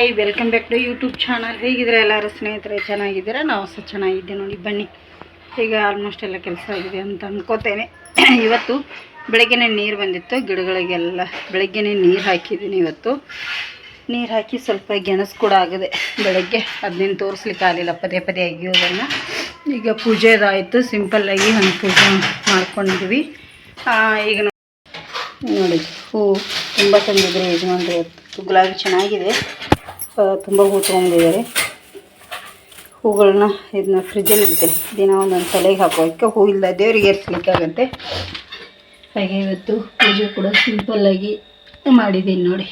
Hi welcome back to YouTube channel ಹೇಗಿದ್ರೆ ಎಲ್ಲರೂ ಸ್ನೇಹಿತರೆ, ಚೆನ್ನಾಗಿದ್ದೀರಾ? ನಾವು ಸಹ ಚೆನ್ನಾಗಿದ್ದೆ ನೋಡಿ, ಬನ್ನಿ. ಈಗ ಆಲ್ಮೋಸ್ಟ್ ಎಲ್ಲ ಕೆಲಸ ಆಗಿದೆ ಅಂತ ಅಂದ್ಕೋತೇನೆ ಇವತ್ತು ಬೆಳಗ್ಗೆನೇ ನೀರು ಬಂದಿತ್ತು, ಗಿಡಗಳಿಗೆಲ್ಲ ಬೆಳಗ್ಗೆನೇ ನೀರು ಹಾಕಿದ್ದೀನಿ ಇವತ್ತು. ನೀರು ಹಾಕಿ ಸ್ವಲ್ಪ ಗೆಣಸು ಕೂಡ ಆಗಿದೆ. ಬೆಳಗ್ಗೆ ಅದನ್ನ ತೋರಿಸ್ಲಿಕ್ಕೆ ಆಗಲಿಲ್ಲ, ಪದೇ ಪದೇ ಅಗಿಯೋದನ್ನು ಈಗ ಪೂಜೆದಾಯಿತು ಸಿಂಪಲ್ಲಾಗಿ ಹಂಗೆ ಪೂಜೆ ಮಾಡ್ಕೊಂಡಿದ್ವಿ. ಈಗ ನೋಡಿ, ಹೂ ತುಂಬ ತಂದಿದ್ರೆ ಯಜಮಾನ್ರಿ ಇವತ್ತು ಗುಲಾಬಿ ಚೆನ್ನಾಗಿದೆ. ತುಂಬ ಹೂ ತೊಗೊಂಡಿದ್ದಾರೆ. ಹೂಗಳನ್ನ ಇದನ್ನ ಫ್ರಿಜ್ಜಲ್ಲಿ ಇಡ್ತೇನೆ. ದಿನ ಒಂದೊಂದು ತಲೆಗೆ ಹಾಕೋಕ್ಕೆ ಹೂ ಇಲ್ಲ ದೇವರಿಗೆ ಏರಿಸ್ಲಿಕ್ಕಾಗತ್ತೆ ಹಾಗೆ ಇವತ್ತು ಪೂಜೆ ಕೂಡ ಸಿಂಪಲ್ಲಾಗಿ ಮಾಡಿದ್ದೀನಿ ನೋಡಿ.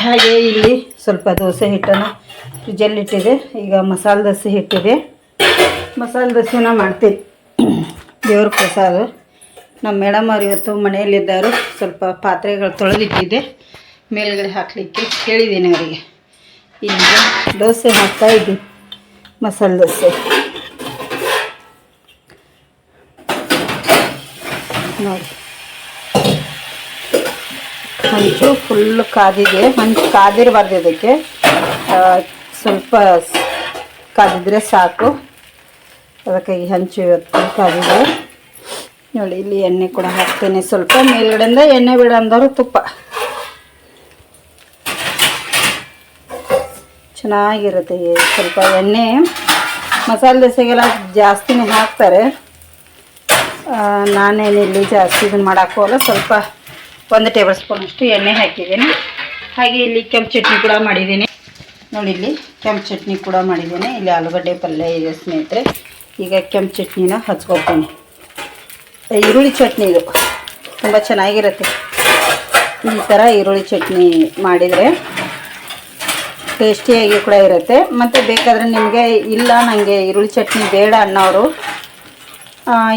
ಹಾಗೆ ಇಲ್ಲಿ ಸ್ವಲ್ಪ ದೋಸೆ ಹಿಟ್ಟನ್ನು ಫ್ರಿಜ್ಜಲ್ಲಿ ಇಟ್ಟಿದೆ. ಈಗ ಮಸಾಲೆ ದೋಸೆ ಹಿಟ್ಟಿದೆ. ಮಸಾಲೆ ದೋಸೆನ ಮಾಡ್ತೀನಿ. ದೇವ್ರ ಪ್ರಸಾದ. ನಮ್ಮ ಮೇಡಮ್ ಅವ್ರು ಇವತ್ತು ಮನೆಯಲ್ಲಿದ್ದರು. ಸ್ವಲ್ಪ ಪಾತ್ರೆಗಳು ತೊಳೆದಿಟ್ಟಿದ್ದೆ. ಮೇಲ್ಗಡೆ ಹಾಕಲಿಕ್ಕೆ ಹೇಳಿದ್ದೀನಿ ಅವರಿಗೆ. ಈಗ ದೋಸೆ ಹಾಕ್ತಾ ಇದ್ದೀನಿ, ಮಸಾಲೆ ದೋಸೆ. ನೋಡಿ. ಹಂಚು ಫುಲ್ ಕಾದಿದೆ. ಹಂಚು ಕಾದಿರಬಾರ್ದು ಇದಕ್ಕೆ. ಸ್ವಲ್ಪ ಕಾದಿದ್ರೆ ಸಾಕು. ಅದಕ್ಕೆ ಈ ಹಂಚು ಇವತ್ತು ಕಾದಿದೆ. ನೋಡಿ, ಇಲ್ಲಿ ಎಣ್ಣೆ ಕೂಡ ಹಾಕ್ತೇನೆ. ಸ್ವಲ್ಪ ಮೇಲ್ಗಡೆಯಿಂದ ಎಣ್ಣೆ ಬಿಡ ಅಂದವರು ತುಪ್ಪ. ಚೆನ್ನಾಗಿರುತ್ತೆ ಸ್ವಲ್ಪ ಎಣ್ಣೆ. ಮಸಾಲೆ ದೋಸೆಗೆಲ್ಲ ಜಾಸ್ತಿನೇ ಹಾಕ್ತಾರೆ. ನಾನೇನಿಲ್ಲಿ ಜಾಸ್ತಿ ಇದನ್ನು ಮಾಡೋಕ್ಕೋಲ್ಲ ಸ್ವಲ್ಪ ಒಂದು ಟೇಬಲ್ ಸ್ಪೂನಷ್ಟು ಎಣ್ಣೆ ಹಾಕಿದ್ದೀನಿ. ಹಾಗೆ ಇಲ್ಲಿ ಕೆಂಪು ಚಟ್ನಿ ಕೂಡ ಮಾಡಿದ್ದೀನಿ. ನೋಡಿ ಇಲ್ಲಿ ಕೆಂಪು ಚಟ್ನಿ ಕೂಡ ಮಾಡಿದ್ದೀನಿ. ಇಲ್ಲಿ ಆಲೂಗಡ್ಡೆ ಪಲ್ಯ ಇದೆ ಸ್ನೇಹಿತರೆ. ಈಗ ಕೆಂಪು ಚಟ್ನಿನ ಹಚ್ಕೊತೀನಿ ಈರುಳ್ಳಿ ಚಟ್ನಿ ಇದು ತುಂಬ ಚೆನ್ನಾಗಿರುತ್ತೆ. ಈ ಥರ ಈರುಳ್ಳಿ ಚಟ್ನಿ ಮಾಡಿದರೆ ಟೇಸ್ಟಿಯಾಗಿ ಕೂಡ ಇರುತ್ತೆ. ಮತ್ತು ಬೇಕಾದರೆ ನಿಮಗೆ ಇಲ್ಲ ನನಗೆ ಈರುಳ್ಳಿ ಚಟ್ನಿ ಬೇಡ ಅನ್ನೋರು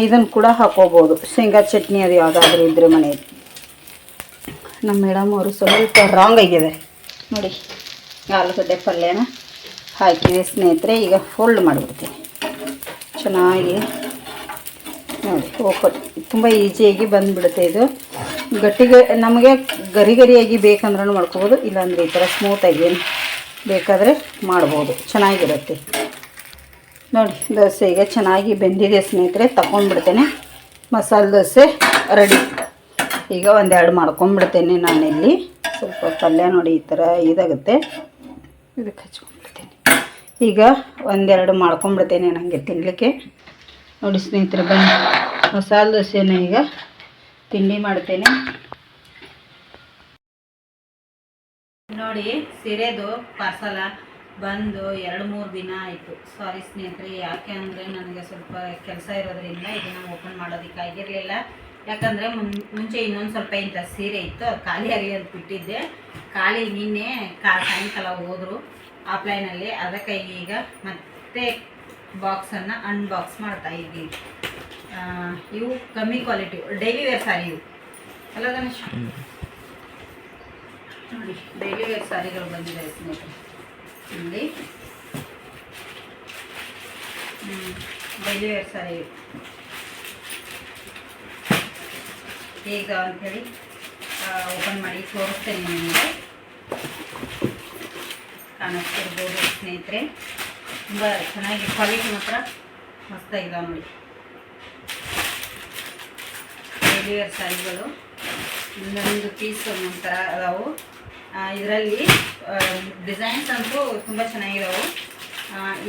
ಇದನ್ನು ಕೂಡ ಹಾಕೋಬೋದು. ಶೇಂಗಾ ಚಟ್ನಿ ಅದು ಯಾವುದಾದ್ರೂ ಇದ್ದರೆ ಮನೆಯಲ್ಲಿ. ನಮ್ಮ ಮೇಡಮ್ ಅವರು ಸ್ವಲ್ಪ ರಾಂಗ್ ಆಗಿದೆ. ನೋಡಿ, ಆಲೂಗಡ್ಡೆ ಪಲ್ಯನ ಹಾಕಿದೆ ಸ್ನೇಹಿತರೆ, ಈಗ ಫೋಲ್ಡ್ ಮಾಡಿಬಿಡ್ತೀನಿ. ಚೆನ್ನಾಗಿ ನೋಡಿ, ಓಪನ್. ತುಂಬ ಈಸಿಯಾಗಿ ಬಂದುಬಿಡುತ್ತೆ ಇದು. ಗಟ್ಟಿಗೆ ನಮಗೆ ಗರಿ ಗರಿಯಾಗಿ ಬೇಕಂದ್ರೂ ಮಾಡ್ಕೋಬೋದು, ಇಲ್ಲಾಂದರೆ ಈ ಥರ ಸ್ಮೂತಾಗಿ ಬೇಕಾದರೆ ಮಾಡ್ಬೋದು. ಚೆನ್ನಾಗಿರುತ್ತೆ. ನೋಡಿ, ದೋಸೆ ಈಗ ಚೆನ್ನಾಗಿ ಬೆಂದಿದೆ ಸ್ನೇಹಿತರೆ ತಗೊಂಡ್ಬಿಡ್ತೇನೆ ಮಸಾಲೆ ದೋಸೆ ರೆಡಿ. ಈಗ ಒಂದೆರಡು ಮಾಡ್ಕೊಂಡ್ಬಿಡ್ತೇನೆ ನಾನಿಲ್ಲಿ. ಸ್ವಲ್ಪ ಪಲ್ಯ ನೋಡಿ ಈ ಥರ ಇದಾಗುತ್ತೆ. ಇದಕ್ಕೆ ಹಚ್ಕೊಂಡ್ಬಿಡ್ತೇನೆ. ಈಗ ಒಂದೆರಡು ಮಾಡ್ಕೊಂಡ್ಬಿಡ್ತೇನೆ ನನಗೆ ತಿನ್ನಲಿಕ್ಕೆ ನೋಡಿ ಸ್ನೇಹಿತರೆ ಬನ್ನಿ ಮಸಾಲೆ ದೋಸೆನ ಈಗ ತಿಂಡಿ ಮಾಡ್ತೇನೆ ನೋಡಿ, ಸೀರೆದು ಪಾರ್ಸಲ ಬಂದು ಎರಡು ಮೂರು ದಿನ ಆಯಿತು. ಸಾರಿ ಸ್ನೇಹಿತರೆ, ಯಾಕೆ ಅಂದರೆ ನನಗೆ ಸ್ವಲ್ಪ ಕೆಲಸ ಇರೋದ್ರಿಂದ ಇದನ್ನು ಓಪನ್ ಮಾಡೋದಕ್ಕೆ ಆಗಿರಲಿಲ್ಲ. ಯಾಕಂದರೆ ಮುಂಚೆ ಇನ್ನೊಂದು ಸ್ವಲ್ಪ ಇಂಥ ಸೀರೆ ಇತ್ತು, ಅದು ಖಾಲಿ ಅರಿಯೋದು ಬಿಟ್ಟಿದ್ದೆ. ಖಾಲಿ ನಿನ್ನೆ ಕಾ ಸಾಯಂಕಾಲ ಹೋದರು ಆಫ್ಲೈನಲ್ಲಿ ಅದಕ್ಕೆ ಈಗ ಮತ್ತೆ ಬಾಕ್ಸನ್ನು ಅನ್ಬಾಕ್ಸ್ ಮಾಡ್ತಾ ಇದ್ದೀವಿ. ಇವು ಕಮ್ಮಿ ಕ್ವಾಲಿಟಿ ಡೈಲಿ ವೇರ್ ಸಾರಿ ಇವು. ಗಣೇಶ್? ಡೈಲಿ ವೇರ್ ಸಾರಿಗಳು ಬಂದಿದೆ ಸ್ನೇಹಿತರೆ ಇಲ್ಲಿ. Daily wear sari. ಈಗ ಅಂಥೇಳಿ ಓಪನ್ ಮಾಡಿ ತೋರಿಸ್ತೇನೆ ನಿಮಗೆ. ಕಾಣಿಸ್ತಿರ್ಬೋದು ಸ್ನೇಹಿತರೆ. ತುಂಬ ಚೆನ್ನಾಗಿ ಕ್ವಾಲಿಟಿ ಮಾತ್ರ ಮಸ್ತಾಗಿದಾವೆ ನೋಡಿ. ಡೈಲಿ ವೇರ್ ಸಾರಿಗಳು. ಒಂದೊಂದು ಪೀಸ್ ನಂತರ ಅದಾವು. ಇದರಲ್ಲಿ ಡಿಸೈನ್ಸ್ ಅಂತೂ ತುಂಬ ಚೆನ್ನಾಗಿರೋವು.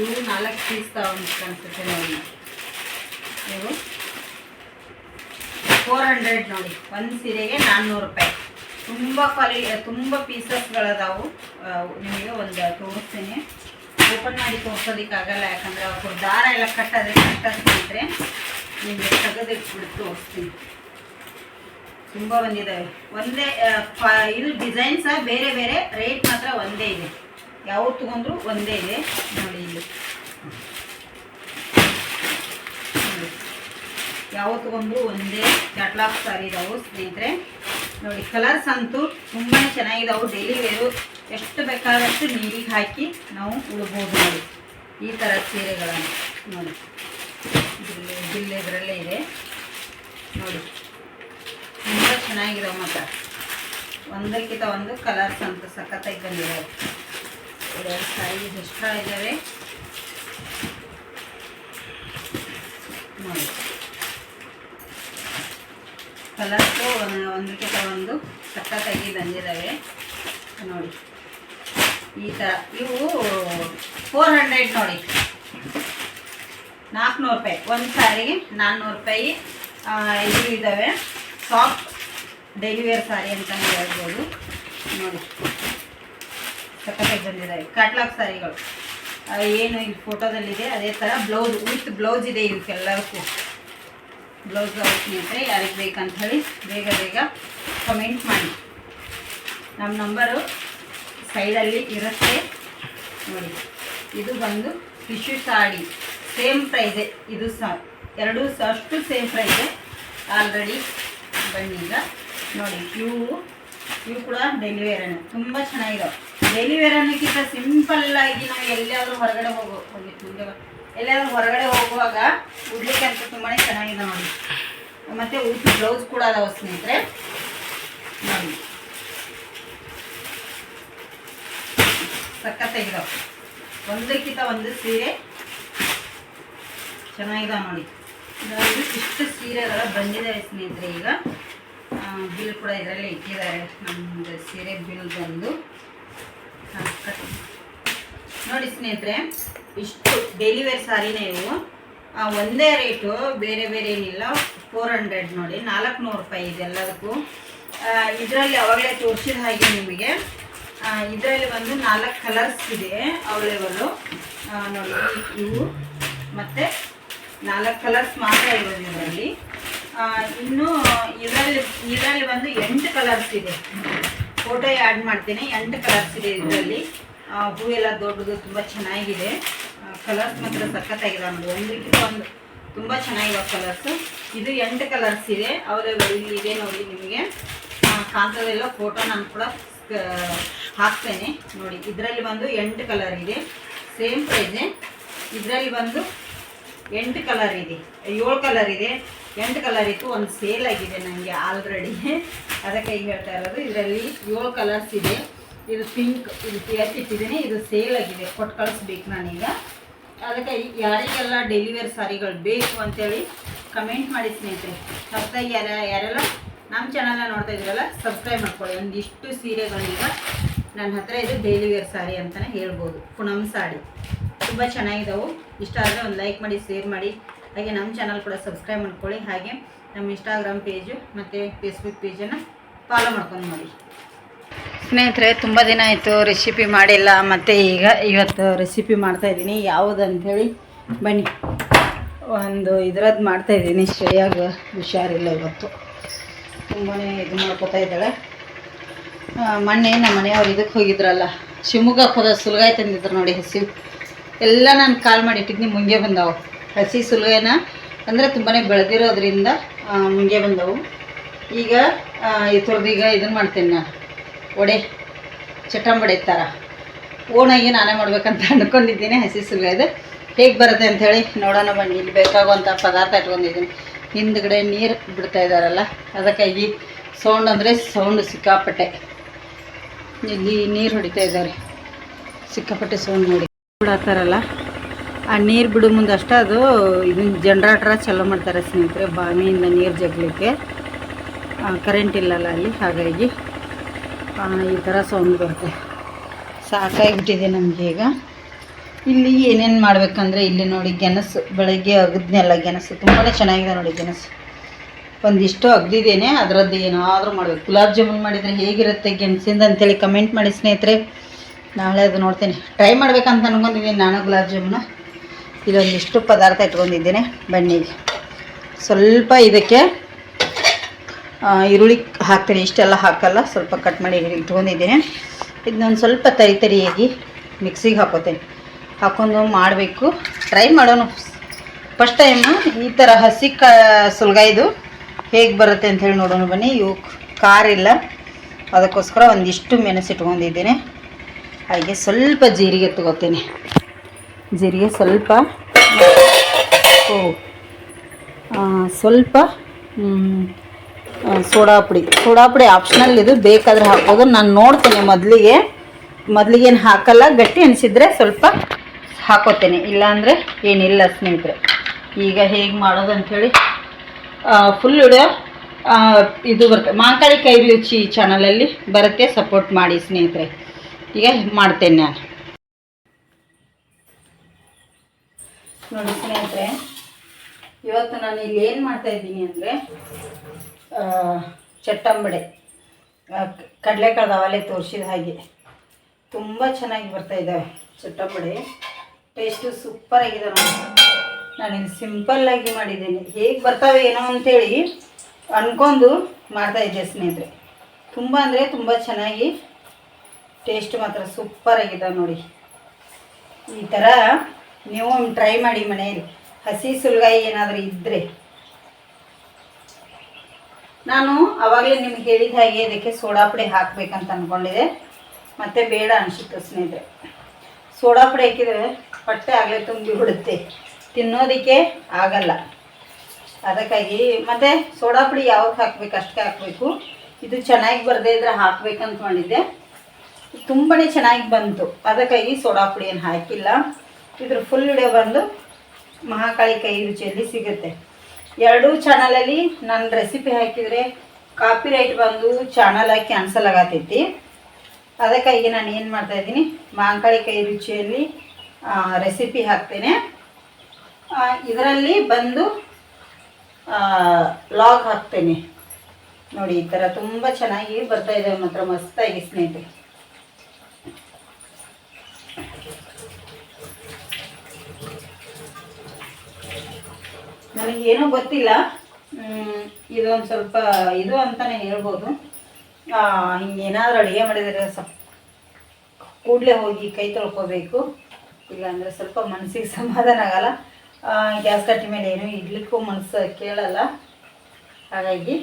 ಇವು ನಾಲ್ಕು ಪೀಸ್ ತಗೊಂಡು ಅನ್ಸುತ್ತೆ ನೋಡಿ. ಇವು. ಫೋರ್ ಹಂಡ್ರೆಡ್ ನೋಡಿ. ಒಂದು ಸೀರೆಗೆ ನಾನ್ನೂರು ರೂಪಾಯಿ. ತುಂಬ ಕ್ವಾಲಿ ತುಂಬ ಪೀಸಸ್ಗಳದಾವು ನಿಮಗೆ ಒಂದು ತೋರಿಸ್ತೀನಿ. ಓಪನ್ ಮಾಡಿ ತೋರಿಸೋದಕ್ಕಾಗಲ್ಲ, ಯಾಕಂದರೆ ಅವ್ರ ದಾರ ಎಲ್ಲ ಕಟ್ಟೋದ್ರೆ ಕಟ್ಟ ಬಿಟ್ಟರೆ ನಿಮಗೆ ತೆಗೆದಿಟ್ಬಿಟ್ಟು ತೋರಿಸ್ತೀನಿ. ತುಂಬ ಬಂದಿದ್ದಾವೆ ಒಂದೇ ಇದು ಡಿಸೈನ್ಸ ಬೇರೆ ಬೇರೆ ರೇಟ್ ಮಾತ್ರ ಒಂದೇ ಇದೆ. ಯಾವ ತಗೊಂಡ್ರು ಒಂದೇ ಇದೆ. ನೋಡಿ ಇಲ್ಲಿ. ನೋಡಿ. ಯಾವ ತಗೊಂಡ್ರು ಒಂದೇ ಕ್ಯಾಟ್ಲಾಗ್ ಸಾರಿ ಇದಾವೆ ಸ್ನೇಹಿತರೆ. ನೋಡಿ ಕಲರ್ಸ್ ಅಂತೂ ತುಂಬಾ ಚೆನ್ನಾಗಿದಾವು. ಡೈಲಿ ವೇರು ಎಷ್ಟು ಬೇಕಾದಷ್ಟು ನೀರಿಗೆ ಹಾಕಿ ನಾವು ಉಳ್ಬೋದು ನೋಡಿ. ಈ ಥರ ಸೀರೆಗಳನ್ನು. ನೋಡಿ. ಬಿಲ್ಲೆ ಇದರಲ್ಲೇ ಇದೆ. ನೋಡಿ. ತುಂಬ ಚೆನ್ನಾಗಿದಾವೆ ಮತ್ತೆ. ಒಂದಕ್ಕಿಂತ ಒಂದು ಕಲರ್ಸ್ ಅಂತ ಸಖತ್ತಾಗಿ ಬಂದಿದೆ. ಎರಡು ಸೈಜ್ ಇಷ್ಟ ಇದ್ದಾವೆ ನೋಡಿ. ಕಲರ್ಸು ಒಂದಕ್ಕಿಂತ ಒಂದು ಸಖತ್ತಾಗಿ ಬಂದಿದ್ದಾವೆ ನೋಡಿ. ಈ ಥರ ಇವು ಫೋರ್ ಹಂಡ್ರೆಡ್ ನೋಡಿ. ನಾಲ್ಕುನೂರು ರೂಪಾಯಿ. ಒಂದು ಸಾರಿಗೆ ನಾನ್ನೂರು ರೂಪಾಯಿ ಇದು ಇದ್ದಾವೆ ಸಾಫ್ಟ್ ಡೈಲಿ ವೇರ್ ಸಾರಿ ಅಂತ ಹೇಳ್ಬೋದು. ನೋಡಿ. ಸಖತ್ತಾಗಿ ಬಂದಿದ್ದಾವೆ ಕ್ಯಾಟ್ಲಾಗ್ ಸಾರಿಗಳು ಏನು ಇಲ್ಲಿ ಫೋಟೋದಲ್ಲಿದೆ ಅದೇ ಥರ ಬ್ಲೌಸ್ ವಿತ್ ಬ್ಲೌಸ್ ಇದೆ ಇವಕ್ಕೆಲ್ಲದಕ್ಕೂ ಬ್ಲೌಸ್ ಸ್ನೇಹಿತರೆ, ಯಾರಿಗೆ ಬೇಕಂತ ಹೇಳಿ ಬೇಗ ಬೇಗ ಕಮೆಂಟ್ ಮಾಡಿ. ನಮ್ಮ ನಂಬರು ಸೈಡಲ್ಲಿ ಇರುತ್ತೆ. ನೋಡಿ. ಇದು ಬಂದು ಟಿಶ್ಯೂ ಸಾಡಿ ಸೇಮ್ ಪ್ರೈಸೇ ಇದು ಸಹ ಎರಡೂ ಸಹ ಅಷ್ಟು ಸೇಮ್ ಪ್ರೈಸೆ ಆಲ್ರೆಡಿ ಬನ್ನೀಗ ನೋಡಿ, ಇವು ಇವು ಕೂಡ ಡೈಲಿ ತುಂಬ ಚೆನ್ನಾಗಿದಾವೆ. ಡೈಲಿ ವೇರ್ ಅನ್ನೋಕ್ಕಿಂತ ಸಿಂಪಲ್ ಆಗಿ ನಾವು ಎಲ್ಲಿಯಾದರೂ ಹೊರಗಡೆ ಹೋಗೋ. ಎಲ್ಲಾದ್ರೂ ಹೊರಗಡೆ ಹೋಗುವಾಗ ಉಡ್ಲಿಕ್ಕೆ ಅಂತ ತುಂಬಾ ಚೆನ್ನಾಗಿದೆ ನೋಡಿ. ಮತ್ತು ಉಟ್ಟು ಬ್ಲೌಸ್ ಕೂಡ ಅದಾವ ಸ್ನೇಹಿತರೆ. ನೋಡಿ. ಸಖತ್ತಾಗಿದಾವೆ. ಒಂದಕ್ಕಿಂತ ಒಂದು ಸೀರೆ ಚೆನ್ನಾಗಿದಾವೆ ನೋಡಿ. ಇಷ್ಟು ಸೀರೆಗಳ ಬಂದಿದೆ ಸ್ನೇಹಿತರೆ ಈಗ. ಬಿಲ್ ಕೂಡ ಇದರಲ್ಲಿ ಇಟ್ಟಿದ್ದಾರೆ. ನಮ್ಮದು ಸೀರೆ ಬಿಲ್ ಬಂದು ನೋಡಿ ಸ್ನೇಹಿತರೆ, ಇಷ್ಟು ಡೈಲಿ ವೇರ್ ಸಾರಿನೇ ಇವು. ಒಂದೇ ರೇಟು ಬೇರೆ ಬೇರೆ ಏನಿಲ್ಲ. ಫೋರ್ ಹಂಡ್ರೆಡ್ ನೋಡಿ, ನಾಲ್ಕುನೂರು ರೂಪಾಯಿ ಇದೆಲ್ಲದಕ್ಕೂ ಇದರಲ್ಲಿ ಅವಾಗಲೇ ತೋರಿಸಿದ ಹಾಗೆ ನಿಮಗೆ. ಇದರಲ್ಲಿ ಒಂದು ನಾಲ್ಕು ಕಲರ್ಸ್ ಇದೆ ಅವೈಲೇಬಲು ನೋಡಿ ಇವು. ಮತ್ತು ನಾಲ್ಕು ಕಲರ್ಸ್ ಮಾತ್ರ ಇರೋದು ಇದರಲ್ಲಿ. ಇನ್ನು ಇದರಲ್ಲಿ ಇದರಲ್ಲಿ ಬಂದು ಎಂಟು ಕಲರ್ಸ್ ಇದೆ. ಫೋಟೋ ಆ್ಯಡ್ ಮಾಡ್ತೀನಿ. ಎಂಟು ಕಲರ್ಸ್ ಇದೆ ಇದರಲ್ಲಿ. ಹೂವೆಲ್ಲ ದೊಡ್ಡದು ತುಂಬ ಚೆನ್ನಾಗಿದೆ. ಕಲರ್ಸ್ ಮಾತ್ರ ಸಖತ್ತಾಗಿದೆ ನೋಡಿ ಒಂದಕ್ಕೆ ಒಂದು ತುಂಬ ಚೆನ್ನಾಗಿರೋ ಕಲರ್ಸು ಇದು ಎಂಟು ಕಲರ್ಸ್ ಇದೆ. ಅವರು ಇಲ್ಲಿ ಇದೆ ನೋಡಿ ನಿಮಗೆ. ಕಾಂತದೆಲ್ಲ ಫೋಟೋ ನಾನು ಕೂಡ ಹಾಕ್ತೇನೆ ನೋಡಿ. ಇದರಲ್ಲಿ ಬಂದು ಎಂಟು ಕಲರ್ ಇದೆ. ಸೇಮ್ ಪ್ರೈಸೇ ಇದರಲ್ಲಿ ಬಂದು ಎಂಟು ಕಲರ್ ಇದೆ. ಏಳು ಕಲರ್ ಇದೆ. ಎಂಟು ಕಲರ್ ಒಂದು ಸೇಲ್ ಆಗಿದೆ ನನಗೆ ಆಲ್ರೆಡಿ ಅದಕ್ಕೆ ಈಗ ಹೇಳ್ತಾ ಇರೋದು, ಇದರಲ್ಲಿ ಏಳು ಕಲರ್ಸ್ ಇದೆ. ಇದು ಪಿಂಕ್ ಇದು ಇಟ್ಟಿದ್ದೀನಿ. ಇದು ಸೇಲ್ ಆಗಿದೆ. ಕೊಟ್ಟು ಕಳಿಸ್ಬೇಕು ನಾನೀಗ. ಅದಕ್ಕೆ ಯಾರಿಗೆಲ್ಲ ಡೆಲಿವರಿ ಸಾರಿಗಳು ಬೇಕು ಅಂತೇಳಿ ಕಮೆಂಟ್ ಮಾಡಿ ಸ್ನೇಹಿತರೆ. ಹೊಸದಾಗಿ ಯಾರ, ಯಾರೆಲ್ಲ ನಮ್ಮ ಚಾನಲ್ನ ನೋಡ್ತಾ ಇದ್ದೀರಲ್ಲ ಸಬ್ಸ್ಕ್ರೈಬ್ ಮಾಡ್ಕೊಳ್ಳಿ. ಒಂದಿಷ್ಟು ಸೀರೆಗಳೀಗ ನನ್ನ ಹತ್ರ ಇದು ಡೈಲಿ ಸಾರಿ ಅಂತಲೇ ಹೇಳ್ಬೋದು. ಪುಣಮ್ ಸಾಡಿ ತುಂಬ ಚೆನ್ನಾಗಿದ್ದಾವೆ ಇಷ್ಟ ಆದರೆ ಒಂದು ಲೈಕ್ ಮಾಡಿ ಶೇರ್ ಮಾಡಿ. ಹಾಗೆ ನಮ್ಮ ಚಾನಲ್ ಕೂಡ ಸಬ್ಸ್ಕ್ರೈಬ್ ಮಾಡ್ಕೊಳ್ಳಿ. ಹಾಗೆ ನಮ್ಮ ಇನ್ಸ್ಟಾಗ್ರಾಮ್ ಪೇಜು ಮತ್ತು ಫೇಸ್ಬುಕ್ ಪೇಜನ್ನು ಫಾಲೋ ಮಾಡ್ಕೊಂಡು ನೋಡಿ. ಸ್ನೇಹಿತರೆ, ತುಂಬ ದಿನ ಆಯಿತು ರೆಸಿಪಿ ಮಾಡಿಲ್ಲ. ಮತ್ತು ಈಗ ಇವತ್ತು ರೆಸಿಪಿ ಮಾಡ್ತಾಯಿದ್ದೀನಿ ಯಾವುದಂಥೇಳಿ ಬನ್ನಿ. ಒಂದು ಇದ್ರದ್ದು ಮಾಡ್ತಾಯಿದ್ದೀನಿ ಸರಿಯಾಗಿ ಹುಷಾರಿಲ್ಲ ಇವತ್ತು. ತುಂಬಾ ಇದು ಮಾಡ್ಕೋತಾ ಇದ್ದಾಳೆ. ಮೊನ್ನೆ ನಮ್ಮ ಮನೆಯವ್ರು ಇದಕ್ಕೆ ಹೋಗಿದ್ರಲ್ಲ. ಶಿವಮೊಗ್ಗಕ್ಕೆ ಹೋದ ಸುಲಗಾಯಿ ತಂದಿದ್ರು ನೋಡಿ ಹಸಿ. ಎಲ್ಲ ನಾನು ಕಾಲ್ ಮಾಡಿ ಇಟ್ಟಿದ್ದೀನಿ. ಮುಂಗೆ ಬಂದವು. ಹಸಿ ಸುಲಿಗೆನ ಅಂದರೆ ತುಂಬಾ ಬೆಳೆದಿರೋದ್ರಿಂದ ಮುಂಗೆ ಬಂದವು. ಈಗ ಈಗ ಇದನ್ನು ಮಾಡ್ತೀನಿ ನಾನು. ಒಡೆ ಚಟಂಬಡೆ ಥರ ಓಣಾಗಿ ನಾನೇ ಮಾಡ್ಬೇಕಂತ ಅಂದ್ಕೊಂಡಿದ್ದೀನಿ ಹಸಿ ಸುಲ್ಗಾಯ್ದು ಹೇಗೆ ಬರುತ್ತೆ ಅಂಥೇಳಿ ನೋಡೋಣ ಬನ್ನಿ. ಇಲ್ಲಿ ಬೇಕಾಗುವಂಥ ಪದಾರ್ಥ ಇಟ್ಕೊಂಡಿದ್ದೀನಿ. ಹಿಂದ್ಗಡೆ ನೀರು ಬಿಡ್ತಾ ಇದ್ದಾರಲ್ಲ ಅದಕ್ಕಾಗಿ ಸೌಂಡ್ ಅಂದರೆ ಸೌಂಡ್ ಸಿಕ್ಕಾಪಟ್ಟೆ. ಇಲ್ಲಿ ನೀರು ಹೊಡಿತಾ ಇದ್ದಾರೆ ಸಿಕ್ಕಾಪಟ್ಟೆ ಸೌಂಡ್ ನೋಡಿ. ಬಿಡತ್ತಾರಲ್ಲ ಆ ನೀರು ಬಿಡು ಮುಂದೆ ಅಷ್ಟೇ ಅದು ಇದನ್ನ ಜನ್ರೇಟ್ರ ಚಾಲೂ ಮಾಡ್ತಾರೆ ಸ್ನೇಹಿತರೆ, ಬಾವಿಯಿಂದ ನೀರು ಜಗ್ಲಿಕ್ಕೆ. ಕರೆಂಟ್ ಇಲ್ಲಲ್ಲ ಅಲ್ಲಿ, ಹಾಗಾಗಿ ಈ ಥರ ಸೌಂಡ್ ಬರುತ್ತೆ. ಸಾಕಾಗಿಬಿಟ್ಟಿದೆ ನಮಗೆ ಈಗ. ಇಲ್ಲಿ ಏನೇನು ಮಾಡಬೇಕಂದ್ರೆ, ಇಲ್ಲಿ ನೋಡಿ ಗೆಣಸು, ಬೆಳಗ್ಗೆ ಅಗದ್ನೆಲ್ಲ ಗೆಣಸು ತುಂಬಾ ಚೆನ್ನಾಗಿದೆ ನೋಡಿ ಗೆಣಸು. ಒಂದಿಷ್ಟು ಅಗ್ದಿದ್ದೇನೆ ಅದರದ್ದು ಏನಾದರೂ ಮಾಡಬೇಕು. ಗುಲಾಬ್ ಜಾಮೂನ್ ಮಾಡಿದರೆ ಹೇಗಿರುತ್ತೆ ಗೆಣಸಿಂದ ಅಂತೇಳಿ ಕಮೆಂಟ್ ಮಾಡಿ ಸ್ನೇಹಿತರೆ. ನಾಳೆ ಅದು ನೋಡ್ತೇನೆ. ಟ್ರೈ ಮಾಡ್ಬೇಕಂತ ಅನ್ಕೊಂಡಿದ್ದೀನಿ ನಾನು ಗುಲಾಬ್ ಜಾಮೂನು. ಇದೊಂದಿಷ್ಟು ಪದಾರ್ಥ ಇಟ್ಕೊಂಡಿದ್ದೀನಿ. ಬನ್ನಿ ಸ್ವಲ್ಪ ಇದಕ್ಕೆ ಈರುಳ್ಳಿ ಹಾಕ್ತೀನಿ. ಇಷ್ಟೆಲ್ಲ ಹಾಕಲ್ಲ, ಸ್ವಲ್ಪ ಕಟ್ ಮಾಡಿ ಇಟ್ಕೊಂಡಿದ್ದೀನಿ. ಇದನ್ನೊಂದು ಸ್ವಲ್ಪ ತರಿ ತರಿಯಾಗಿ ಮಿಕ್ಸಿಗೆ ಹಾಕೋತೇನೆ. ಹಾಕೊಂಡು ಮಾಡಬೇಕು. ಟ್ರೈ ಮಾಡೋಣ ಫಸ್ಟ್ ಟೈಮು ಈ ಥರ ಹಸಿ ಕ, ಸುಲ್ಗಾಯ್ದು ಹೇಗೆ ಬರುತ್ತೆ ಅಂತ ಹೇಳಿ ನೋಡೋಣ ಬನ್ನಿ. ಇವು ಖಾರ ಇಲ್ಲ. ಅದಕ್ಕೋಸ್ಕರ ಒಂದಿಷ್ಟು ಮೆಣಸು ಇಟ್ಕೊಂಡಿದ್ದೀನಿ ಹಾಗೆ ಸ್ವಲ್ಪ ಜೀರಿಗೆ ತಗೋತೀನಿ. ಜೀರಿಗೆ ಸ್ವಲ್ಪ, ಓ ಸ್ವಲ್ಪ ಸೋಡಾ ಪುಡಿ. ಸೋಡಾ ಪುಡಿ ಆಪ್ಷನಲ್ ಇದು, ಬೇಕಾದ್ರೆ ಹಾಕ್ಬೋದು. ನಾನು ನೋಡ್ತೇನೆ ಮೊದಲಿಗೆ. ಮೊದಲಿಗೇನು ಹಾಕಲ್ಲ, ಗಟ್ಟಿ ಅನಿಸಿದ್ರೆ ಸ್ವಲ್ಪ ಹಾಕೋತೇನೆ. ಇಲ್ಲಾಂದರೆ ಏನಿಲ್ಲ ಸ್ನೇಹಿತರೆ. ಈಗ ಹೇಗೆ ಮಾಡೋದು ಅಂಥೇಳಿ ಫುಲ್ ವಿಡಿಯೋ ಇದು ಬರುತ್ತೆ. ಮಾಂಕಾಳಿ ಕೈ ರುಚಿ ಚಾನಲಲ್ಲಿ ಬರುತ್ತೆ. ಸಪೋರ್ಟ್ ಮಾಡಿ ಸ್ನೇಹಿತರೆ. ಈಗ ಮಾಡ್ತೇನೆ ನಾನು. ನೋಡಿ ಸ್ನೇಹಿತರೆ, ಇವತ್ತು ನಾನು ಇಲ್ಲಿ ಏನು ಮಾಡ್ತಾ ಇದ್ದೀನಿ ಅಂದರೆ ಚಟ್ಟಂಬಡೆ ಕಡಲೆಕಾಳು ಅವಲೇ ತೋರಿಸಿದ ಹಾಗೆ. ತುಂಬ ಚೆನ್ನಾಗಿ ಬರ್ತಾ ಇದ್ದಾವೆ ಚಟ್ಟಂಬಡೆ. ಟೇಸ್ಟು ಸೂಪರ್ ಆಗಿದೆ ನೋಡಿ. ನಾನಿಲ್ಲಿ ಸಿಂಪಲ್ಲಾಗಿ ಮಾಡಿದ್ದೀನಿ. ಹೇಗೆ ಬರ್ತಾವೆ ಏನೋ ಅಂತೇಳಿ ಅಂದ್ಕೊಂಡು ಮಾಡ್ತಾ ಇದ್ದೆ ಸ್ನೇಹಿತರೆ. ತುಂಬ ಅಂದರೆ ತುಂಬ ಚೆನ್ನಾಗಿ ಟೇಸ್ಟ್ ಮಾತ್ರ ಸೂಪರ್ ಆಗಿದೆ ನೋಡಿ. ಈ ಥರ ನೀವು ಟ್ರೈ ಮಾಡಿ ಮನೆಯಲ್ಲಿ ಹಸಿ ಸುಲಗಾಯಿ ಏನಾದರೂ ಇದ್ದರೆ ನಾನು ಆವಾಗಲೇ ನಿಮ್ಗೆ ಹೇಳಿದ ಹಾಗೆ ಇದಕ್ಕೆ ಸೋಡಾ ಪುಡಿ ಹಾಕಬೇಕಂತ ಅಂದ್ಕೊಂಡಿದ್ದೆ ಮತ್ತು ಬೇಡ ಅನಿಸುತ್ತೆ ಸ್ನೇಹಿತರೆ. ಸೋಡಾ ಪುಡಿ ಹಾಕಿದರೆ ಹೊಟ್ಟೆ ಆಗಲೇ ತುಂಬಿ ಬಿಡುತ್ತೆ ತಿನ್ನೋದಕ್ಕೆ ಆಗಲ್ಲ. ಅದಕ್ಕಾಗಿ ಮತ್ತು ಸೋಡಾ ಪುಡಿ ಯಾವಾಗ ಹಾಕಬೇಕು ಅಷ್ಟೇ ಹಾಕಬೇಕು. ಇದು ಚೆನ್ನಾಗಿ ಬರದೇ ಇದ್ರೆ ಹಾಕಬೇಕಂತ ಮಾಡಿದ್ದೆ. ತುಂಬಾ ಚೆನ್ನಾಗಿ ಬಂತು. ಅದಕ್ಕಾಗಿ ಸೋಡಾ ಪುಡಿ ಏನು ಹಾಕಿಲ್ಲ. ಇದ್ರ ಫುಲ್ ವಿಡಿಯೋ ಬಂದು ಮಹಾಕಾಳಿ ಕೈ ರುಚಿಯಲ್ಲಿ ಸಿಗುತ್ತೆ. ಎರಡೂ ಚಾನಲಲ್ಲಿ ನನ್ನ ರೆಸಿಪಿ ಹಾಕಿದರೆ ಕಾಪಿ ರೈಟ್ ಬಂದು ಚಾನಲ್ ಕ್ಯಾನ್ಸಲ್ ಆಗತೈತಿ. ಅದಕ್ಕಾಗಿ ನಾನು ಏನು ಮಾಡ್ತಾ ಇದ್ದೀನಿ? ಮಹಾಕಾಳಿ ಕೈ ರುಚಿಯಲ್ಲಿ ರೆಸಿಪಿ ಹಾಕ್ತೇನೆ. ಇದರಲ್ಲಿ ಬಂದು ಲಾಗ್ ಹಾಕ್ತೇನೆ. ನೋಡಿ, ಈ ಥರ ತುಂಬ ಚೆನ್ನಾಗಿ ಬರ್ತಾ ಇದೆ ಮಾತ್ರ, ಮಸ್ತಾಗಿ ಸ್ನೇಹಿತರೆ. ನನಗೇನೋ ಗೊತ್ತಿಲ್ಲ. ಇದೊಂದು ಸ್ವಲ್ಪ ಇದು ಅಂತಲೇ ಹೇಳ್ಬೋದು. ಹಿಂಗೇನಾದರೂ ಅಡುಗೆ ಮಾಡಿದರೆ ಸ್ವಲ್ಪ ಕೂಡಲೇ ಹೋಗಿ ಕೈ ತೊಳ್ಕೊಬೇಕು. ಇಲ್ಲಾಂದರೆ ಸ್ವಲ್ಪ ಮನಸ್ಸಿಗೆ ಸಮಾಧಾನ ಆಗಲ್ಲ. ಗ್ಯಾಸ್ ಕಟ್ಟಿ ಮೇಲೆ ಏನೂ ಇಡ್ಲಿಕ್ಕೂ ಮನಸ್ಸು ಕೇಳಲ್ಲ. ಹಾಗಾಗಿ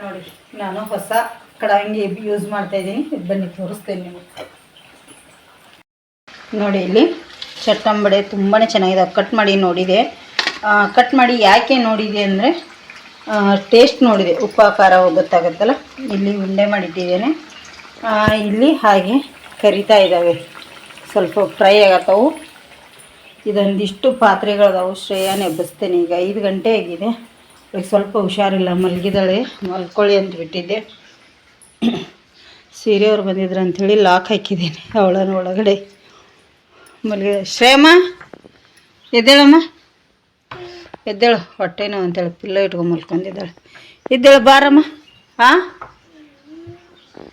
ನೋಡಿ, ನಾನು ಹೊಸ ಕಡಾಂಗಿ ಯೂಸ್ ಮಾಡ್ತಾ ಇದ್ದೀನಿ. ಇದು ಬನ್ನಿ ತೋರಿಸ್ತೇನೆ ನಿಮಗೆ. ನೋಡಿ ಇಲ್ಲಿ. ಚಟ್ಟಂಬಡೆ ತುಂಬಾ ಚೆನ್ನಾಗಿದೆ. ಕಟ್ ಮಾಡಿ ನೋಡಿದೆ. ಕಟ್ ಮಾಡಿ ಯಾಕೆ ನೋಡಿದೆ ಅಂದರೆ ಟೇಸ್ಟ್ ನೋಡಿದೆ. ಉಪ್ಪು ಖಾರ ಗೊತ್ತಾಗುತ್ತಲ್ಲ? ಇಲ್ಲಿ ಉಂಡೆ ಮಾಡಿಟ್ಟಿದ್ದೇನೆ. ಇಲ್ಲಿ ಹಾಗೆ ಕರಿತಾ ಇದ್ದಾವೆ. ಸ್ವಲ್ಪ ಫ್ರೈ ಆಗತ್ತವು. ಇದೊಂದಿಷ್ಟು ಪಾತ್ರೆಗಳದಾವು. ಶ್ರೇಯಾನ ಎಬ್ಬಿಸ್ತೇನೆ. ಈಗ ಐದು ಗಂಟೆ ಆಗಿದೆ. ಈಗ ಸ್ವಲ್ಪ ಹುಷಾರಿಲ್ಲ. ಮಲಗಿದಳೆ ಮಲ್ಕೊಳ್ಳಿ ಅಂತ ಬಿಟ್ಟಿದ್ದೆ. ಸೀರೆಯವ್ರು ಬಂದಿದ್ರು ಅಂಥೇಳಿ ಲಾಕ್ ಹಾಕಿದ್ದೀನಿ ಅವಳನ್ನ ಒಳಗಡೆ. ಮಲಗಿದೆ ಶ್ರೇಯಮ್ಮ ಎದ್ದೇಳಮ್ಮ? ಎದ್ದೇಳು ಹೊಟ್ಟೆನೋ ಅಂತೇಳಿ ಪಿಲ್ಲ ಇಟ್ಕೊಂಡು ಮಲ್ಕೊಂಡಿದ್ದಾಳೆ. ಎದ್ದೇಳು, ಬಾರಮ್ಮ. ಹಾಂ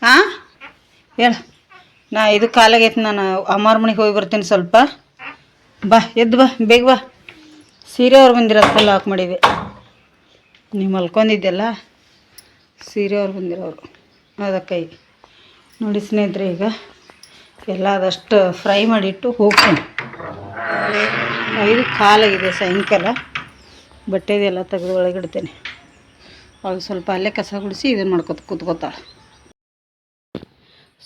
ಹಾಂ ಹೇಳ. ನಾ ಇದು ಕಾಲಾಗೈತೆ, ನಾನು ಅಮ್ಮಾರ ಮನೆಗೆ ಹೋಗಿ ಬರ್ತೀನಿ ಸ್ವಲ್ಪ. ಬಾ, ಎದ್ದು ಬಾ, ಬೇಗ ಬಾ. ಸೀರೆ ಅವ್ರು ಬಂದಿರೋದಕ್ಕೆ ಲಾಕ್ ಮಾಡಿದೆ. ನೀವು ಮಲ್ಕೊಂಡಿದ್ದೆಲ್ಲ? ಸೀರೆ ಅವ್ರು ಬಂದಿರೋರು ಅದಕ್ಕೆ ನೋಡಿ ಸ್ನೇಹಿತರೆ ಈಗ. ಎಲ್ಲ ಅದಷ್ಟು ಫ್ರೈ ಮಾಡಿಟ್ಟು ಹೋಗ್ತೀನಿ. ಐದು ಕಾಲಾಗಿದೆ ಸಾಯಂಕಾಲ. ಬಟ್ಟೆದೆಲ್ಲ ತೆಗೆದು ಒಳಗಿಡ್ತೇನೆ. ಅವಾಗ ಸ್ವಲ್ಪ ಅಲ್ಲೇ ಕಸ ಗುಡಿಸಿ ಇದನ್ನು ಮಾಡ್ಕೊತ ಕೂತ್ಕೋತಾಳೆ.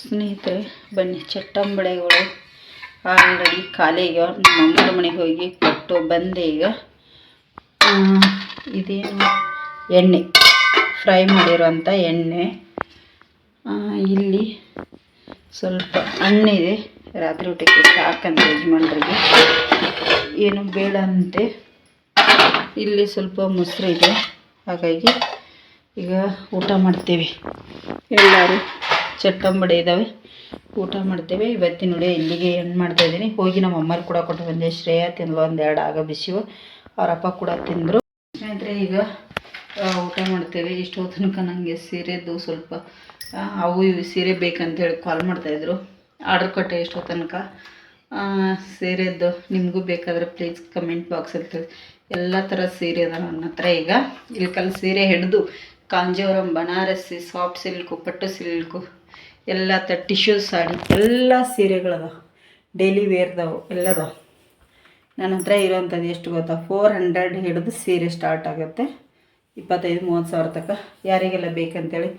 ಸ್ನೇಹಿತರೆ, ಬನ್ನಿ. ಚಟ್ಟಂಬಳೆಗಳು ಆಲ್ರೆಡಿ ಕಾಲಿಗೆ ನಮ್ಮ ಅಮ್ಮನ ಮನೆಗೆ ಹೋಗಿ ಕೊಟ್ಟು ಬಂದೆ ಈಗ. ಇದೇನು? ಎಣ್ಣೆ. ಫ್ರೈ ಮಾಡಿರೋಂಥ ಎಣ್ಣೆ. ಇಲ್ಲಿ ಸ್ವಲ್ಪ ಹಣ್ಣಿದೆ ರಾತ್ರಿ ಊಟಕ್ಕೆ ಸಾಕಂತ ಯಜಮಾನ್ರಿಗೆ. ಏನು ಬೇಡ ಅಂತೆ. ಇಲ್ಲಿ ಸ್ವಲ್ಪ ಮೊಸರು ಇದೆ. ಹಾಗಾಗಿ ಈಗ ಊಟ ಮಾಡ್ತೇವೆ. ಎಲ್ಲರೂ ಚಟ್ಟಂಬಡೆ ಇದ್ದಾವೆ ಊಟ ಮಾಡ್ತೇವೆ. ಇವತ್ತಿನ ನೋಡಿ ಇಲ್ಲಿಗೆ ಏನು ಮಾಡ್ತಾ ಇದ್ದೀನಿ. ಹೋಗಿ ನಮ್ಮ ಅಮ್ಮರು ಕೂಡ ಕೊಟ್ಟು ಬಂದೆ. ಶ್ರೇಯಾ ಒಂದು ಎರಡು ಆಗ ಬಿಸಿವು. ಅವ್ರ ಅಪ್ಪ ಕೂಡ ತಿಂದರು. ಸ್ನೇಹಿತರೆ, ಈಗ ಊಟ ಮಾಡ್ತೇವೆ. ಇಷ್ಟೋ ತನಕ ನನಗೆ ಸೀರೆದು ಸ್ವಲ್ಪ ಅವು ಇವು ಸೀರೆ ಬೇಕಂತೇಳಿ ಕಾಲ್ ಮಾಡ್ತಾಯಿದ್ರು. ಆರ್ಡ್ರ್ ಕೊಟ್ಟೆ ಎಷ್ಟೋ ತನಕ ಸೀರೆದು ನಿಮಗೂ ಬೇಕಾದರೆ ಪ್ಲೀಸ್ ಕಮೆಂಟ್ ಬಾಕ್ಸ್ ತಿಳಿ ಎಲ್ಲ ಥರ ಸೀರೆ ಅದ ನನ್ನ ಹತ್ರ ಈಗ. ಇಲ್ಕಲ್ಲಿ ಸೀರೆ ಹಿಡಿದು, ಕಾಂಜೀವರಂ, ಬನಾರಸಿ ಸಾಫ್ಟ್ ಸಿಲ್ಕು ಪಟ್ಟು ಸಿಲ್ಕು ಎಲ್ಲ ಥರ ಟಿಶ್ಯೂ ಸಾಡಿ, ಎಲ್ಲ ಸೀರೆಗಳದ ಡೈಲಿ ವೇರ್ದವು ಎಲ್ಲದ ನನ್ನ ಹತ್ರ ಇರೋವಂಥದ್ದು ಎಷ್ಟು ಗೊತ್ತಾ? ಫೋರ್ ಹಂಡ್ರೆಡ್ ಹಿಡಿದು ಸೀರೆ ಸ್ಟಾರ್ಟ್ ಆಗುತ್ತೆ. ಇಪ್ಪತ್ತೈದು, ಮೂವತ್ತು ಸಾವಿರ ತನಕ ಯಾರಿಗೆಲ್ಲ ಬೇಕಂತೇಳಿ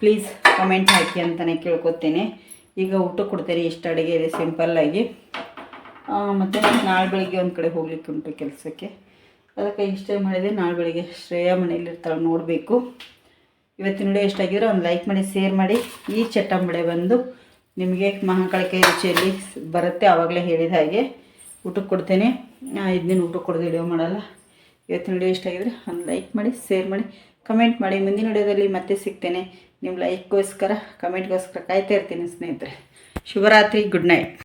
ಪ್ಲೀಸ್ ಕಮೆಂಟ್ ಹಾಕಿ ಅಂತಲೇ ಕೇಳ್ಕೊತೀನಿ. ಈಗ ಊಟ ಕೊಡ್ತೇನೆ ಇಷ್ಟು ಅಡುಗೆ ಇದೆ ಸಿಂಪಲ್ಲಾಗಿ ಮತ್ತು ನಾಳೆ ಬೆಳಿಗ್ಗೆ ಒಂದು ಕಡೆ ಹೋಗ್ಲಿಕ್ಕೆ ಉಂಟು ಕೆಲಸಕ್ಕೆ. ಅದಕ್ಕೆ ಇಷ್ಟೇ ಮಾಡಿದೆ, ನಾಳೆ ಬೆಳಿಗ್ಗೆ ಶ್ರೇಯಾ ಮನೇಲಿರ್ತಾಳೆ ನೋಡಬೇಕು. ಇವತ್ತಿನ ವಿಡಿಯೋ ಎಷ್ಟಾಗಿದ್ರೆ ಒಂದು ಲೈಕ್ ಮಾಡಿ ಶೇರ್ ಮಾಡಿ. ಈ ಚಟ್ಟಂಬಡೆ ಬಂದು ನಿಮಗೆ ಮಹಾಕಳಿಕೆ ರುಚಿಯಲ್ಲಿ ಬರುತ್ತೆ, ಆವಾಗಲೇ ಹೇಳಿದ ಹಾಗೆ. ಊಟಕ್ಕೆ ಕೊಡ್ತೇನೆ. ಇದನ್ನ ಊಟಕ್ಕೆ ಕೊಡೋದು ವಿಡಿಯೋ ಮಾಡಲ್ಲ. ಇವತ್ತಿನ ವಿಡಿಯೋ ಇಷ್ಟ ಆಗಿದ್ರೆ ಒಂದು ಲೈಕ್ ಮಾಡಿ ಶೇರ್ ಮಾಡಿ ಕಮೆಂಟ್ ಮಾಡಿ. ಮುಂದಿನ ವಿಡಿಯೋದಲ್ಲಿ ಮತ್ತೆ ಸಿಗ್ತೇನೆ. ನಿಮ್ಮ ಲೈಕ್ಗೋಸ್ಕರ ಕಮೆಂಟ್ಗೋಸ್ಕರ ಕಾಯ್ತಾ ಇರ್ತೀನಿ ಸ್ನೇಹಿತರೆ. ಶುಭರಾತ್ರಿ ಗುಡ್ ನೈಟ್